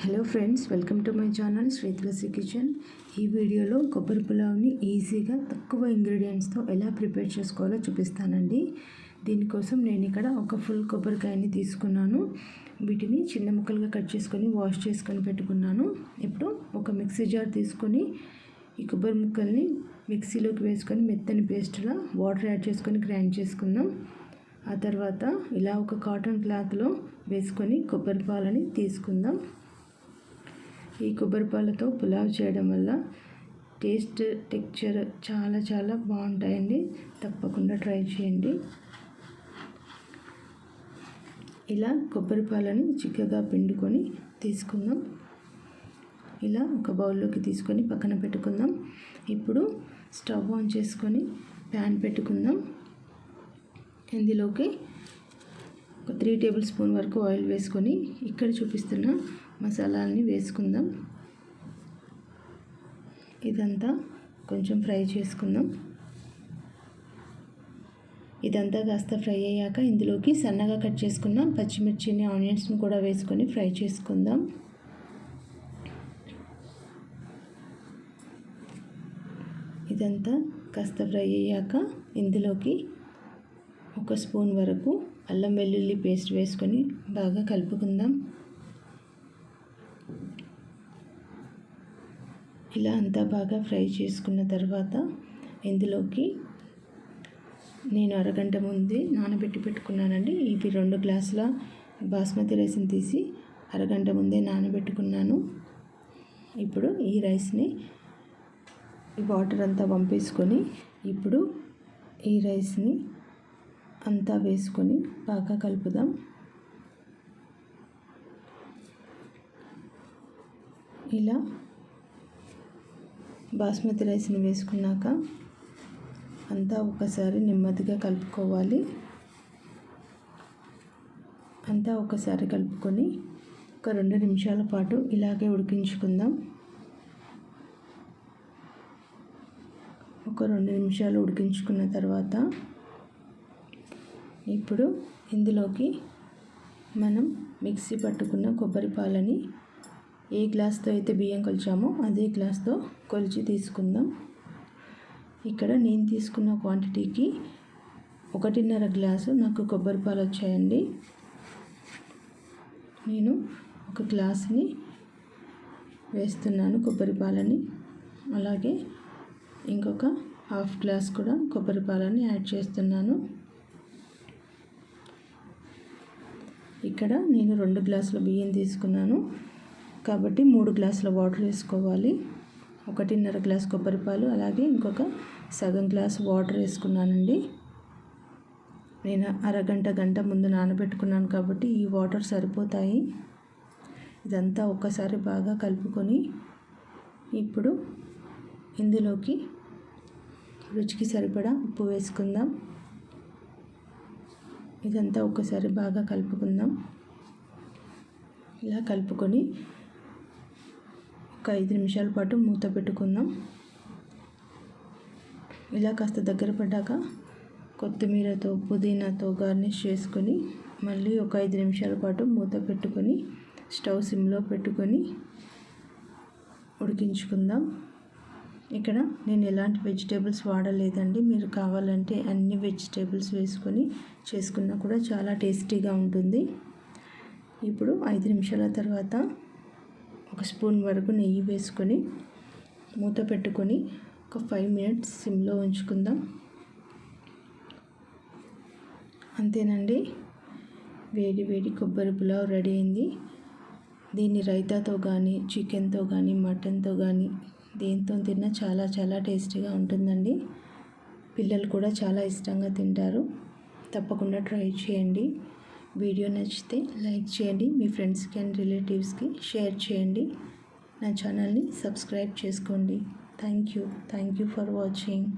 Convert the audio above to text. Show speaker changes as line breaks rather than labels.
Hello friends welcome to my channel Shri Tulasi kitchen ఈ వీడియోలో కొబ్బరి పులావ్ని ఈజీగా తక్కువ ఇంగ్రీడియంట్స్తో ఎలా ప్రిపేర్ చేసుకోవాలో చూపిస్తానండి. దీనికోసం నేను ఇక్కడ ఒక ఫుల్ కొబ్బరికాయని తీసుకున్నాను. వీటిని చిన్న ముక్కలుగా కట్ చేసుకొని వాష్ చేసుకొని పెట్టుకున్నాను. ఇప్పుడు ఒక మిక్సీ జార్ తీసుకొని ఈ కొబ్బరి ముక్కల్ని మిక్సీలోకి వేసుకొని మెత్తని పేస్ట్లా వాటర్ యాడ్ చేసుకొని గ్రైండ్ చేసుకుందాం. ఆ తర్వాత ఇలా ఒక కాటన్ క్లాత్లో వేసుకొని కొబ్బరి పాలని తీసుకుందాం. ఈ కొబ్బరి పాలతో పులావ్ చేయడం వల్ల టేస్ట్ టెక్చర్ చాలా చాలా బాగుంటాయండి. తప్పకుండా ట్రై చేయండి. ఇలా కొబ్బరి పాలను చిక్కగా పిండుకొని తీసుకుందాం. ఇలా ఒక బౌల్లోకి తీసుకొని పక్కన పెట్టుకుందాం. ఇప్పుడు స్టవ్ ఆన్ చేసుకొని ప్యాన్ పెట్టుకుందాం. ఇందులోకి ఒక త్రీ టేబుల్ స్పూన్ వరకు ఆయిల్ వేసుకొని ఇక్కడ చూపిస్తున్న మసాలాలని వేసుకుందాం. ఇదంతా కొంచెం ఫ్రై చేసుకుందాం. ఇదంతా కాస్త ఫ్రై అయ్యాక ఇందులోకి సన్నగా కట్ చేసుకున్న పచ్చిమిర్చిని ఆనియన్స్ని కూడా వేసుకొని ఫ్రై చేసుకుందాం. ఇదంతా కాస్త ఫ్రై అయ్యాక ఇందులోకి ఒక స్పూన్ వరకు అల్లం వెల్లుల్లి పేస్ట్ వేసుకొని బాగా కలుపుకుందాం. ఇలా అంతా బాగా ఫ్రై చేసుకున్న తర్వాత ఇందులోకి నేను అరగంట ముందే నానబెట్టి పెట్టుకున్నానండి. ఇవి రెండు గ్లాసుల బాస్మతి రైస్ని తీసి అరగంట ముందే నానబెట్టుకున్నాను. ఇప్పుడు ఈ రైస్ని వాటర్ అంతా పంపేసుకొని ఇప్పుడు ఈ రైస్ని అంతా వేసుకొని బాగా కలుపుదాం. ఇలా బాస్మతి రైస్ని వేసుకున్నాక అంతా ఒకసారి నెమ్మదిగా కలుపుకోవాలి. అంతా ఒకసారి కలుపుకొని ఒక రెండు నిమిషాల పాటు ఇలాగే ఉడికించుకుందాం. ఒక రెండు నిమిషాలు ఉడికించుకున్న తర్వాత ఇప్పుడు ఇందులోకి మనం మిక్సీ పట్టుకున్న కొబ్బరి పాలని ఏ గ్లాస్తో అయితే బియ్యం కొలిచామో అదే గ్లాస్తో కొలిచి తీసుకుందాం. ఇక్కడ నేను తీసుకున్న క్వాంటిటీకి ఒకటిన్నర గ్లాసు నాకు కొబ్బరి పాలు వచ్చాయండి. నేను ఒక గ్లాసుని వేస్తున్నాను కొబ్బరి పాలని. అలాగే ఇంకొక హాఫ్ గ్లాస్ కూడా కొబ్బరి పాలని యాడ్ చేస్తున్నాను. ఇక్కడ నేను రెండు గ్లాసుల బియ్యం తీసుకున్నాను. కాబట్టి మూడు గ్లాసుల వాటర్ వేసుకోవాలి. ఒకటిన్నర గ్లాస్ కొబ్బరి పాలు అలాగే ఇంకొక సగం గ్లాస్ వాటర్ వేసుకున్నానండి. నేను అరగంట గంట ముందు నానబెట్టుకున్నాను కాబట్టి ఈ వాటర్ సరిపోతాయి. ఇదంతా ఒక్కసారి బాగా కలుపుకొని ఇప్పుడు ఇందులోకి రుచికి సరిపడా ఉప్పు వేసుకుందాం. ఇదంతా ఒక్కసారి బాగా కలుపుకుందాం. ఇలా కలుపుకొని ఒక ఐదు నిమిషాల పాటు మూత పెట్టుకుందాం. ఇలా కాస్త దగ్గర పడ్డాక కొత్తిమీరతో పుదీనాతో గార్నిష్ చేసుకొని మళ్ళీ ఒక ఐదు నిమిషాల పాటు మూత పెట్టుకొని స్టవ్ సిమ్లో పెట్టుకొని ఉడికించుకుందాం. ఇక్కడ నేను ఎలాంటి వెజిటేబుల్స్ వాడలేదండి. మీరు కావాలంటే అన్ని వెజిటేబుల్స్ వేసుకొని చేసుకున్నా కూడా చాలా టేస్టీగా ఉంటుంది. ఇప్పుడు ఐదు నిమిషాల తర్వాత ఒక స్పూన్ వరకు నెయ్యి వేసుకొని మూత పెట్టుకొని ఒక ఫైవ్ మినిట్స్ సిమ్లో ఉంచుకుందాం. అంతేనండి. వేడి వేడి కొబ్బరి పులావ్ రెడీ అయింది. దీన్ని రైతాతో కానీ చికెన్తో కానీ మటన్తో కానీ దేంతో తిన్నా చాలా చాలా టేస్టీగా ఉంటుందండి. పిల్లలు కూడా చాలా ఇష్టంగా తింటారు. తప్పకుండా ట్రై చేయండి. వీడియో నచ్చితే లైక్ చేయండి. మీ ఫ్రెండ్స్కి అండ్ రిలేటివ్స్కి షేర్ చేయండి. నా ఛానల్ని సబ్స్క్రైబ్ చేసుకోండి. Thank you. Thank you for watching.